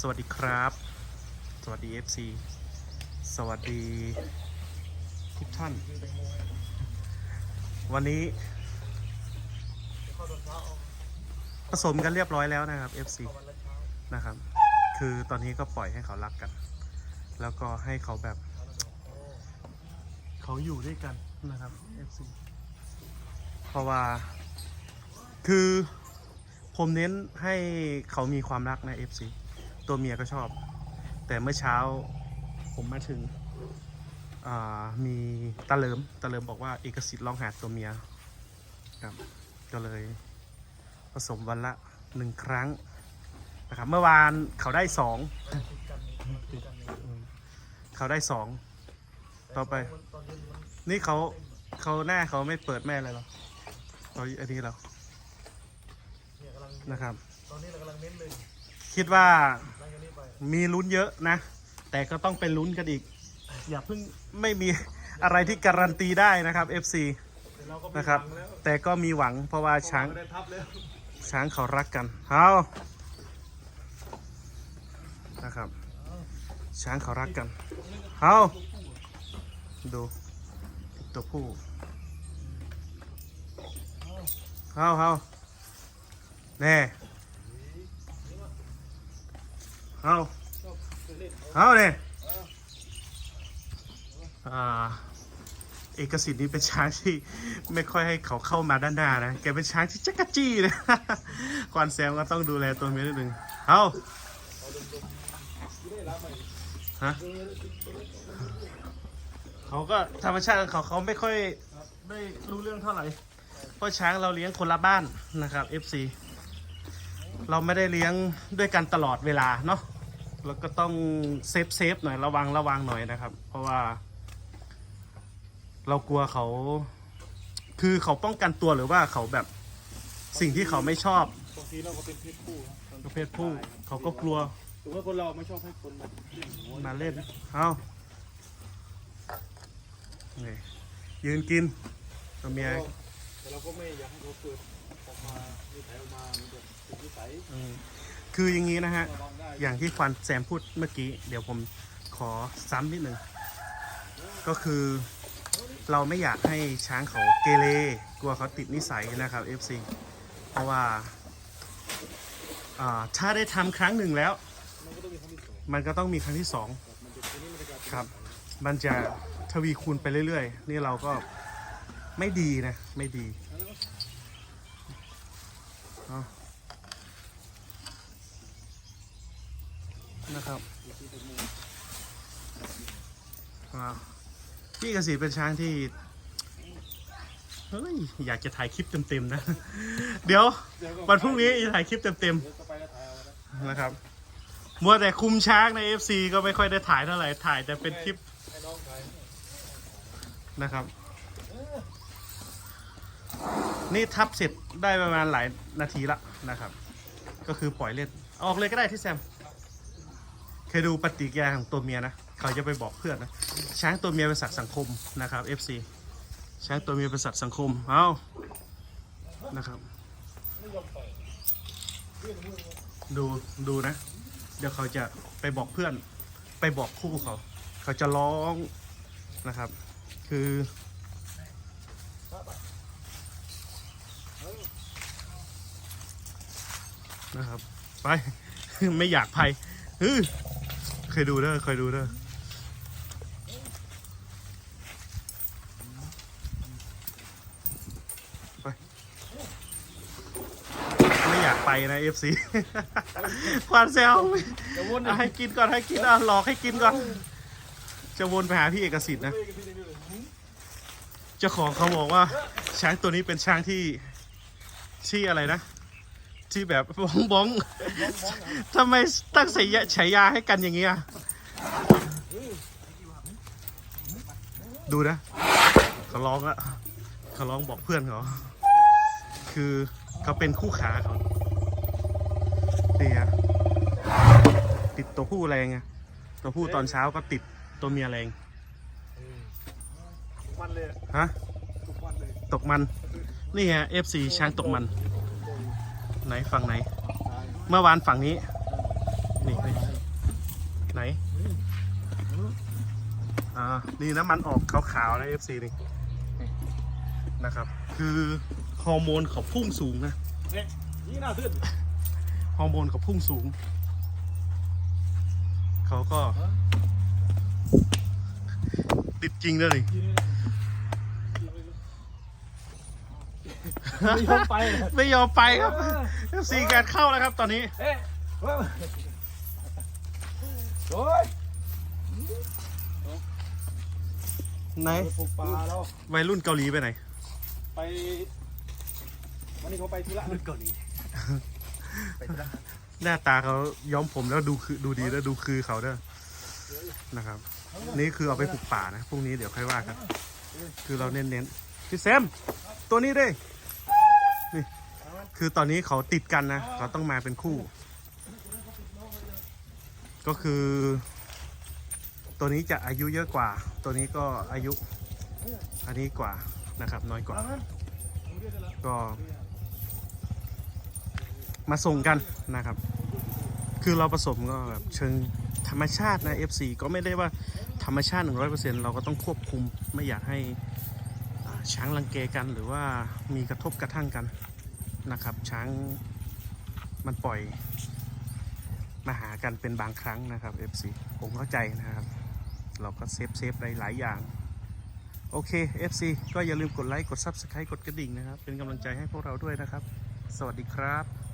สวัสดีครับ สวัสดี FC สวัสดีทุกท่าน วันนี้ ผสมกันเรียบร้อยแล้วนะครับ FC นะครับ คือตอนนี้ก็ปล่อยให้เขารักกัน แล้วก็ให้เขาแบบ เขาอยู่ด้วยกันนะครับ FC เพราะว่า คือผมเน้นให้เขามีความรักใน FC ตัวเมียก็ชอบ แต่เมื่อเช้าผมมาถึงมีตาเลิมตาเลิมบอกว่าเอกสิทธิ์ลองหาตัวเมียครับก็เลยผสมวันละหนึ่งครั้งนะครับเมื่อวานเขาได้สองเขาได้สองต่อไป นี่เขาเขาหน้าเขาไม่เปิดแม่เลยเหรอเขาอันนี้เราเนี่ยกำลังนะครับ ตอนนี้เรากำลังเน้นเลยคิดว่า มีลุ้นเยอะนะ แต่ก็ต้องไปลุ้นกันอีก อย่าเพิ่งไม่มีอะไรที่การันตีได้นะครับ FC เดี๋ยวเราก็มีนะครับ แต่ก็มีหวังเพราะว่าช้างช้างเขารักกันเอานะครับ ช้างเขารักกันเอาดูตัวผู้เอาเอาแน่ เอาเอาเนี่ยอ่าเอกสิทธิ์นี่เป็นช้างที่ไม่ค่อยให้เขาเข้ามาด้านหน้านะ แกเป็นช้างที่จักรจี้นะก่อนแซมก็ต้องดูแลตัวเมียนิดนึงเอาฮะเขาก็ธรรมชาติของเขาเขาไม่ค่อยได้รู้เรื่องเท่าไหร่ เพราะช้างเราเลี้ยงคนละบ้านนะครับ FC เราไม่ได้เลี้ยงด้วยกันตลอดเวลาเนาะ แล้วก็ต้องเซฟเซฟหน่อยระวังระวังหน่อยนะครับ เพราะว่า เรากลัวเขา คือเขาป้องกันตัวหรือว่าเขาแบบสิ่งที่เขาไม่ชอบบางทีเราก็เป็นเพศผู้นะประเภทผู้เขาก็กลัวถือว่าคนเราไม่ชอบให้คนมาเล่นหัวมาเล่นเอานี่ยืนกินตัวเมียแต่เราก็ไม่อยากให้เขาเกิดออกมานิสัยออกมามันจะเป็นนิสัยอืม คืออย่างนี้นะฮะ อย่างที่ควันแซมพูดเมื่อกี้ เดี๋ยวผมขอซ้ำนิดหนึ่ง ก็คือเราไม่อยากให้ช้างเขาเกเร กลัวเขาติดนิสัยนะครับ FC เพราะว่า ถ้าได้ทำครั้งหนึ่งแล้ว มันก็ต้องมีครั้งที่สองครับ มันจะทวีคูณไปเรื่อยๆ นี่เราก็ไม่ดีนะ ไม่ดีเอ นะครับพี่กระสิเป็นช้างที่เฮ้ยอยากจะถ่ายคลิปเต็มๆนะ เดี๋ยววันพรุ่งนี้จะถ่ายคลิปเต็มๆนะครับมัวแต่คุมช้างใน FC ก็ไม่ค่อยได้ถ่ายเท่าไหร่ถ่ายแต่เป็นคลิปนะครับ นี่ทับเสร็จได้ประมาณหลายนาทีละนะครับ ก็คือปล่อยเล่นออกเลยก็ได้ที่แซม ยดูปฏิกิริยาของตัวเมียนะ เขาจะไปบอกเพื่อนนะ ช้างตัวเมียเป็นสัตว์สังคมนะครับ FC ช้างตัวเมียเป็นสัตว์สังคม เอานะครับ ดู ดูนะ เดี๋ยวเขาจะไปบอกเพื่อน ไปบอกคู่เขา เขาจะร้องนะครับ คือ นะครับ ไป ไม่อยากไปฮึ เคยดูเด้อเคยดูเด้อไปไม่อยากไปนะ FC ควานเซลจะวนอะให้กินก่อนให้กินอะหลอกให้กินก่อน จะวนไปหาพี่เอกสิทธิ์นะ เจ้าของเขาบอกว่าช้างตัวนี้เป็นช้างที่ที่อะไรนะ ที่แบบบ้องบ้องทำไมตั้งใส่ฉายาให้กันอย่างเงี้ยดูนะเขาร้องอะเขาร้องบอกเพื่อนเขาคือเขาเป็นคู่ขาเขาเนี่ยติดตัวผู้แรงไงตัวผู้ตอนเช้าก็ติดตัวเมียแรงทุกวันเลยฮะทุกวันเลยตกมัน นี่ฮะ FC ช้างตกมัน ไหนฝั่งไหน เมื่อวานฝั่งนี้นี่ไหน อ่า นี่น้ำมันออกขาวๆนะ FC นี่นะครับ คือฮอร์โมนเขาพุ่งสูงนะนี่น่าขึ้นฮอร์โมนเขาพุ่งสูง เขาก็ติดจริงเลย ไม่ยอมไปเลยไม่ยอมไปครับ FC การเข้าแล้วครับตอนนี้เอ๊ะเว้ยโอ้ยไหนไปปลูกปลาแล้ววัยรุ่นเกาหลีไปไหน ไป วันนี้เขาไปธุระเกาหลีไปธุระหน้าตาเขาย้อมผมแล้วดูคือดูดีแล้วดูคือเขาเด้อนะครับ นี่คือเอาไปปลูกป่านะพรุ่งนี้เดี๋ยวค่อยว่ากันคือเราเน้นๆพี่แซมตัวนี้ด้วยนี่ คือตอนนี้เขาติดกันนะเขาต้องมาเป็นคู่ ก็คือ ตัวนี้จะอายุเยอะกว่า ตัวนี้ก็อายุอันนี้กว่านะครับ น้อยกว่า ก็ มาส่งกันนะครับ คือเราผสมก็แบบเชิงธรรมชาตินะ FC ก็ไม่ได้ว่าธรรมชาติ 100%เราก็ต้องควบคุมไม่อยากให้ช้างรังเกกันหรือว่ามีกระทบกระทั่งกัน นะครับ ช้างมันปล่อยมาหากันเป็นบางครั้งนะครับ FC ผมเข้าใจนะครับ เราก็เซฟเซฟไปหลายอย่าง โอเค FC ก็อย่าลืมกดไลค์ กด Subscribe กดกระดิ่งนะครับ เป็นกำลังใจให้พวกเราด้วยนะครับ สวัสดีครับ